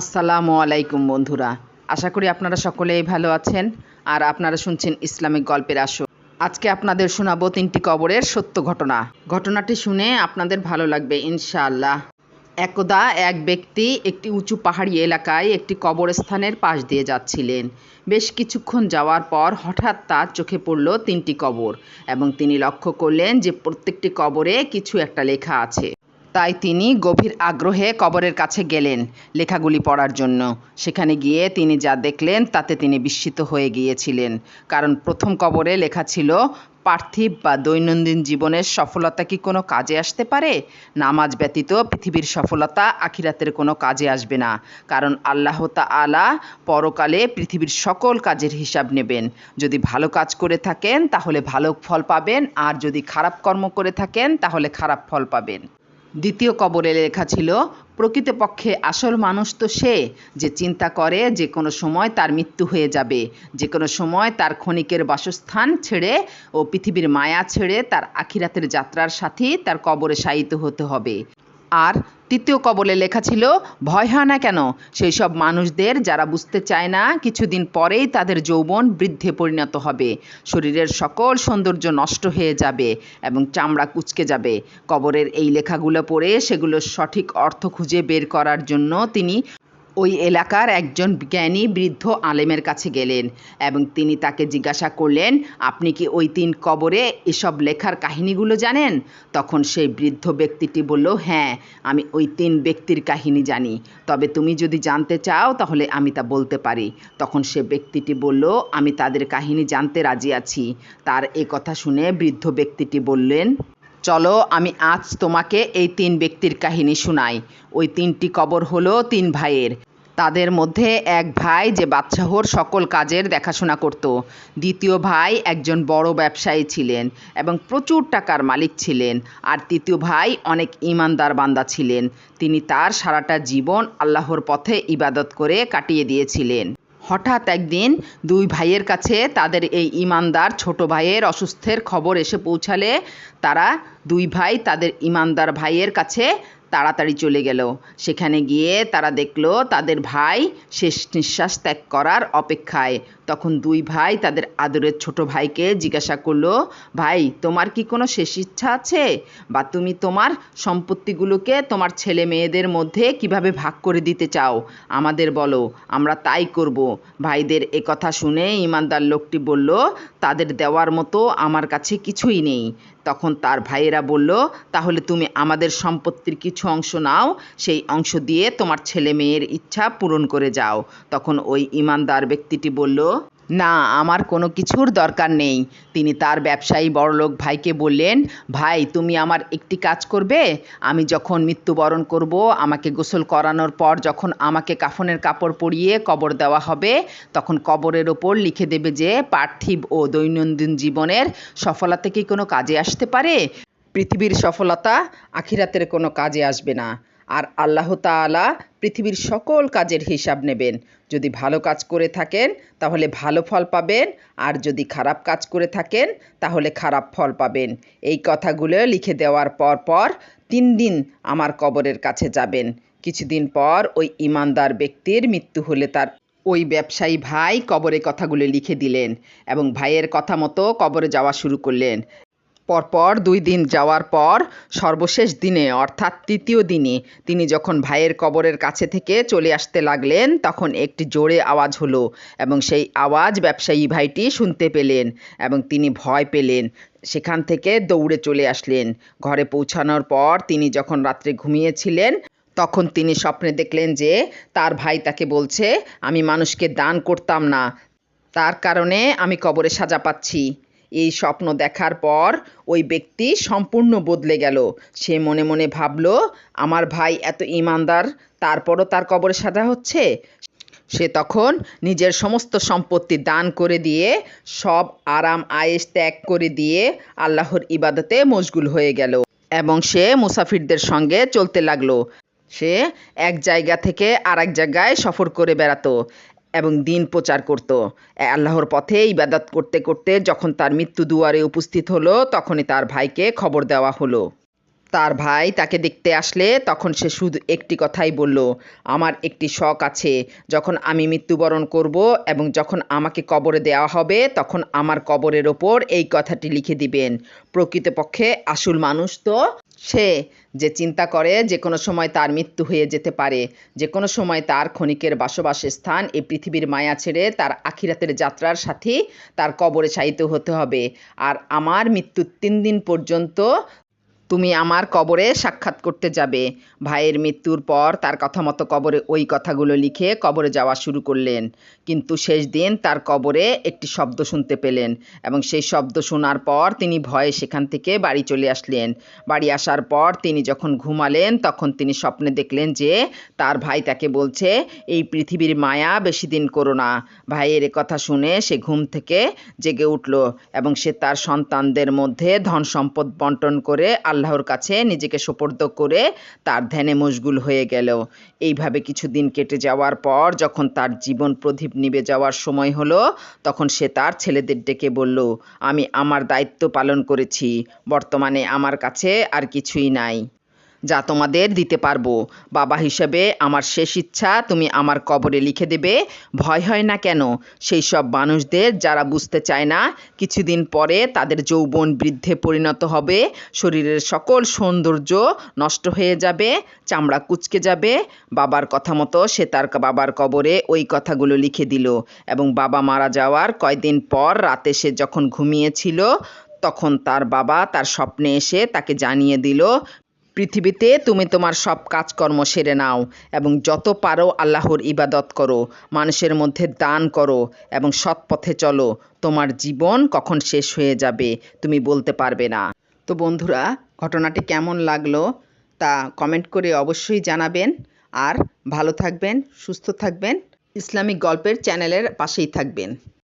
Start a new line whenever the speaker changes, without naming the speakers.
আসসালামু আলাইকুম বন্ধুরা। আশা করি আপনারা সকলেই ভালো আছেন আর আপনারা শুনছেন ইসলামিক গল্পের আসর। আজকে আপনাদের শোনাবো তিনটি কবরের সত্য ঘটনা। ঘটনাটি শুনে আপনাদের ভালো লাগবে ইনশাআল্লাহ। একদা এক ব্যক্তি একটি উঁচু পাহাড়ি এলাকায় একটি কবরস্থানের পাশ দিয়ে যাচ্ছিলেন। বেশ কিছুক্ষণ যাওয়ার পর হঠাৎ তার চোখে পড়ল তিনটি কবর এবং তিনি লক্ষ্য করলেন যে প্রত্যেকটি কবরে কিছু একটা লেখা আছে। তাই তিনি গভীর আগ্রহে কবরের কাছে গেলেন লেখাগুলি পড়ার জন্য। সেখানে গিয়ে তিনি যা দেখলেন, তাতে তিনি বিস্মিত হয়ে গিয়েছিলেন। কারণ প্রথম কবরে লেখা ছিল, পার্থিব বা দৈনন্দিন জীবনের সফলতা কি কোনো কাজে আসতে পারে? নামাজ ব্যতীত পৃথিবীর সফলতা আখিরাতের কোনো কাজে আসবে না। কারণ আল্লাহ আলা পরকালে পৃথিবীর সকল কাজের হিসাব নেবেন। যদি ভালো কাজ করে থাকেন, তাহলে ভালো ফল পাবেন। আর যদি খারাপ কর্ম করে থাকেন, তাহলে খারাপ ফল পাবেন। দ্বিতীয় কবরে লেখা ছিল, প্রকৃতপক্ষে আসল মানুষ তো সে যে চিন্তা করে যে কোনো সময় তার মৃত্যু হয়ে যাবে, যে কোনো সময় তার ক্ষণিকের বাসস্থান ছেড়ে ও পৃথিবীর মায়া ছেড়ে তার আখিরাতের যাত্রার সাথী তার কবরে শায়িত হতে হবে। আর তৃতীয় কবলে লেখা ছিল, ভয় হয় না কেন? সেই সব মানুষদের যারা বুঝতে চায় না, কিছুদিন পরেই তাদের যৌবন বৃদ্ধে পরিণত হবে। শরীরের সকল সৌন্দর্য নষ্ট হয়ে যাবে এবং চামড়া কুচকে যাবে। কবরের এই লেখাগুলো পড়ে সেগুলোর সঠিক অর্থ খুঁজে বের করার জন্য তিনি ওই এলাকার একজন জ্ঞানী বৃদ্ধ আলেমের কাছে গেলেন এবং তিনি তাকে জিজ্ঞাসা করলেন, আপনি কি ওই তিন কবরে এসব লেখার কাহিনীগুলো জানেন? তখন সেই বৃদ্ধ ব্যক্তিটি বলল হ্যাঁ আমি ওই তিন ব্যক্তির কাহিনী জানি। তবে তুমি যদি জানতে চাও, তাহলে আমি তা বলতে পারি। তখন সে ব্যক্তিটি বলল, আমি তাদের কাহিনী জানতে রাজি আছি। তার এ কথা শুনে বৃদ্ধ ব্যক্তিটি বললেন চলো, আমি আজ তোমাকে এই তিন ব্যক্তির কাহিনী শোনাই। ওই তিনটি কবর হলো তিন ভাইয়ের। তাদের মধ্যে এক ভাই যে বাদশাহর সকল কাজের দেখাশোনা করত। দ্বিতীয় ভাই একজন বড় ব্যবসায়ী ছিলেন এবং প্রচুর টাকার মালিক ছিলেন। আর তৃতীয় ভাই অনেক ইমানদার বান্দা ছিলেন। তিনি তার সারাটা জীবন আল্লাহর পথে ইবাদত করে কাটিয়ে দিয়েছিলেন। হঠাৎ একদিন দুই ভাইয়ের কাছে তাদের এই ইমানদার ছোট ভাইয়ের অসুস্থের খবর এসে পৌঁছালে তারা দুই ভাই তাদের ইমানদার ভাইয়ের কাছে তাড়াতাড়ি চলে গেল। সেখানে গিয়ে তারা দেখল তাদের ভাই শেষ নিঃশ্বাস ত্যাগ করার অপেক্ষায়। তখন দুই ভাই তাদের আদরের ছোট ভাইকে জিজ্ঞাসা করল, ভাই, তোমার কি কোনো শেষ ইচ্ছা আছে? বা তুমি তোমার সম্পত্তিগুলোকে তোমার ছেলে মেয়েদের মধ্যে কীভাবে ভাগ করে দিতে চাও? আমাদের বলো, আমরা তাই করব। ভাইদের কথা শুনে ইমানদার লোকটি বলল তাদের দেওয়ার মতো আমার কাছে কিছুই নেই। তখন তার ভাইয়েরা বলল, তাহলে তুমি আমাদের সম্পত্তির কিছু অংশ নাও, সেই অংশ দিয়ে তোমার ছেলে মেয়ের ইচ্ছা পূরণ করে যাও। তখন ওই ইমানদার ব্যক্তিটি বলল না, আমার কোনো কিছুর দরকার নেই। তিনি তার ব্যবসায়ী বড়লোক ভাইকে বললেন, ভাই, তুমি আমার একটি কাজ করবে? আমি যখন মৃত্যুবরণ করব, আমাকে গোসল করানোর পর যখন আমাকে কাফনের কাপড় পরিয়ে কবর দেওয়া হবে, তখন কবরের ওপর লিখে দেবে যে, পার্থিব ও দৈনন্দিন জীবনের সফলতা কি কোনো কাজে আসতে পারে? পৃথিবীর সফলতা আখিরাতের কোনো কাজে আসবে না। আর আল্লাহ তাআলা পৃথিবীর সকল কাজের হিসাব নেবেন। যদি ভালো কাজ করে থাকেন, তাহলে ভালো ফল পাবেন, আর যদি খারাপ কাজ করে থাকেন, তাহলে খারাপ ফল পাবেন। এই কথাগুলো লিখে দেওয়ার পর পর তিন দিন আমার কবরের কাছে যাবেন। কিছুদিন পর ওই ইমানদার ব্যক্তির মৃত্যু হলে তার ওই ব্যবসায়ী ভাই কবরে কথাগুলো লিখে দিলেন এবং ভাইয়ের কথা মতো কবরে যাওয়া শুরু করলেন। পরপর দুই দিন যাওয়ার পর সর্বশেষ দিনে, অর্থাৎ তৃতীয় দিনে তিনি যখন ভাইয়ের কবরের কাছে থেকে চলে আসতে লাগলেন, তখন একটি জোরে আওয়াজ হলো এবং সেই আওয়াজ ব্যবসায়ী ভাইটি শুনতে পেলেন এবং তিনি ভয় পেলেন। সেখান থেকে দৌড়ে চলে আসলেন। ঘরে পৌঁছানোর পর তিনি যখন রাত্রে ঘুমিয়েছিলেন, তখন তিনি স্বপ্নে দেখলেন যে তার ভাই তাকে বলছে, আমি মানুষকে দান করতাম না। তার কারণে আমি কবরে সাজা পাচ্ছি। এই স্বপ্ন দেখার পর ওই ব্যক্তি সম্পূর্ণ বদলে গেল। সে মনে মনে ভাবল, আমার ভাই এত ইমানদার, তারপরও তার কবরে সাজা হচ্ছে? সে তখন নিজের সমস্ত সম্পত্তি দান করে দিয়ে, সব আরাম আয়েস ত্যাগ করে দিয়ে আল্লাহর ইবাদতে মশগুল হয়ে গেল এবং সে মুসাফিরদের সঙ্গে চলতে লাগল। সে এক জায়গা থেকে আর এক জায়গায় সফর করে বেড়াতো। এবং দিন প্রচার করত। আল্লাহর পথে ইবাদত করতে করতে যখন তার মৃত্যু দুয়ারে উপস্থিত হলো, তখনই তার ভাইকে খবর দেওয়া হলো। তার ভাই তাকে দেখতে আসলে, তখন সে শুধু একটি কথাই বলল, আমার একটি শখ আছে। যখন আমি মৃত্যুবরণ করব এবং যখন আমাকে কবরে দেওয়া হবে, তখন আমার কবরের ওপর এই কথাটি লিখে দিবেন। প্রকৃতপক্ষে আসল মানুষ তো সে যে চিন্তা করে যে কোনো সময় তার মৃত্যু হয়ে যেতে পারে, যে কোনো সময় তার ক্ষণিকের বাসবাসের স্থান এই পৃথিবীর মায়া ছেড়ে তার আখিরাতের যাত্রার সাথে তার কবরে শায়িত হতে হবে। আর আমার মৃত্যুর তিন দিন পর্যন্ত তুমি আমার কবরে সাক্ষাৎ করতে যাবে। ভাইয়ের মৃত্যুর পর তার কথা মতো কবরে ওই কথাগুলো লিখে কবরে যাওয়া শুরু করলেন। কিন্তু শেষ দিন তার কবরে একটি শব্দ শুনতে পেলেন এবং সেই শব্দ শোনার পর তিনি ভয়ে সেখান থেকে বাড়ি চলে আসলেন। বাড়ি আসার পর তিনি যখন ঘুমালেন, তখন তিনি স্বপ্নে দেখলেন যে তার ভাই তাকে বলছে, এই পৃথিবীর মায়া বেশি দিন করো না। ভাইয়ের কথা শুনে সে ঘুম থেকে জেগে উঠল এবং সে তার সন্তানদের মধ্যে ধন সম্পদ বন্টন করে আল্লাহর কাছে নিজেকে সোপর্দ করে তার ধ্যানে মশগুল হয়ে গেল। এইভাবে কিছুদিন কেটে যাওয়ার পর যখন তার জীবন প্রদীপ নিবে যাওয়ার সময় হলো, তখন সে তার ছেলেদের ডেকে বলল, আমি আমার দায়িত্ব পালন করেছি, বর্তমানে আমার কাছে আর কিছুই নাই। যা তোমাদের দিতে পারব। বাবা হিসেবে আমার শেষ ইচ্ছা তুমি আমার কবরে লিখে দেবে, ভয় হয় না কেন? সেই সব মানুষদের যারা বুঝতে চায় না, কিছুদিন পরে তাদের যৌবন বৃদ্ধে পরিণত হবে, শরীরের সকল সৌন্দর্য নষ্ট হয়ে যাবে, চামড়া কুচকে যাবে। বাবার কথা মতো সে তার বাবার কবরে ওই কথাগুলো লিখে দিল এবং বাবা মারা যাওয়ার কয়দিন পর রাতে সে যখন ঘুমিয়েছিল, তখন তার বাবা তার স্বপ্নে এসে তাকে জানিয়ে দিল পৃথিবীতে তুমি তোমার সব কাজকর্ম সেরে নাও এবং যত পারো আল্লাহর ইবাদত করো, মানুষের মধ্যে দান করো এবং সৎ পথে চলো। তোমার জীবন কখন শেষ হয়ে যাবে তুমি বলতে পারবে না। তো বন্ধুরা, ঘটনাটি কেমন লাগল তা কমেন্ট করে অবশ্যই জানাবেন। আর ভালো থাকবেন, সুস্থ থাকবেন। ইসলামিক গল্পের চ্যানেলের পাশেই থাকবেন।